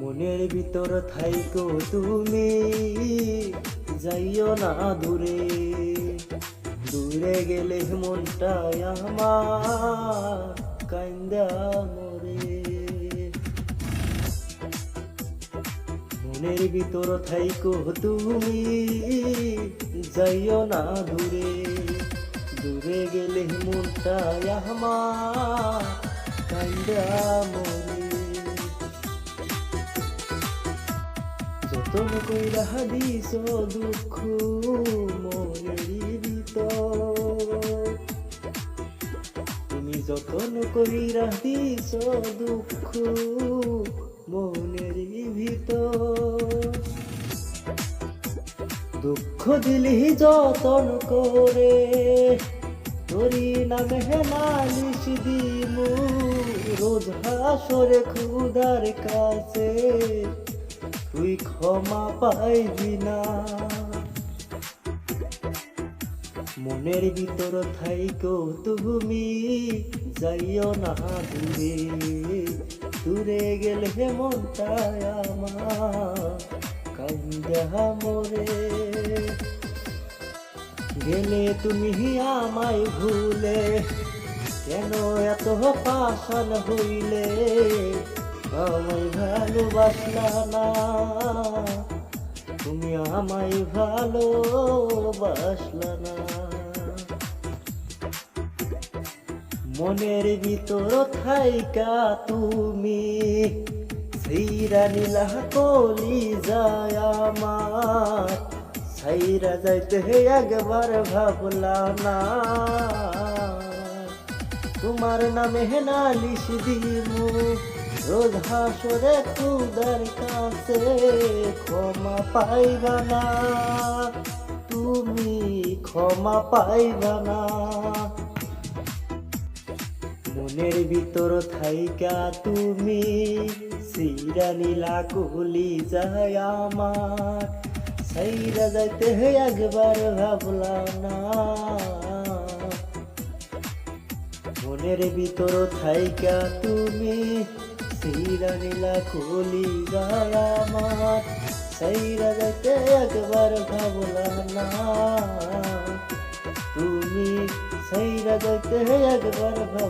মনের ভিতর থাইকো তুমি, যাইও না দূরে। দূরে গেলে মনটাই আমার কান্দা মরে। মনের ভিতর থাইকো তুমি, যাইও না দূরে। দূরে গেলে মনটাই আমার কান্দা মরে। যতন কইরা দুঃখ মনের ভিতর। তুমি যতন কইরা দিস দুঃখ মনের ভিতর। দুঃখ দিলি যতন করে, তোরি নামে নালিশ দিমু। রোজ হাসরে খুদার কাছে তুই ক্ষমা পাইবি না। মনের ভিতর থাইকো তুমি, যাইও না দূরে। দূরে গেলে মনটায় আমার মরে গেলে তুমি আমায় ভুলে, কেন এত পাশান হইলে? আমায় ভালোবাসলা না, তুমি আমায় ভালোবাসলা না। মনের ভিতর থাইকা তুমি সেইরা নীলা কলি যায় আমার। সাইরা যাইতে একবার ভাবলা না। তোমার নামে নালিশ দিমু রোজ হাসরে খুদার কাছে ক্ষমা পাইবা না। তুমি ক্ষমা পাইবা না। মনের ভিতর থাইকা তুমি সিরা নীলা কলি যায় আমার। সাইরা যাইতে একবার ভাবলা না। মনের ভিতর থাইকা তুমি সিরা নীলা কলি যায় আমার সাইরা যাইতে একবার ভাবলা না তুমি সাইরা যাইতে একবার ভাব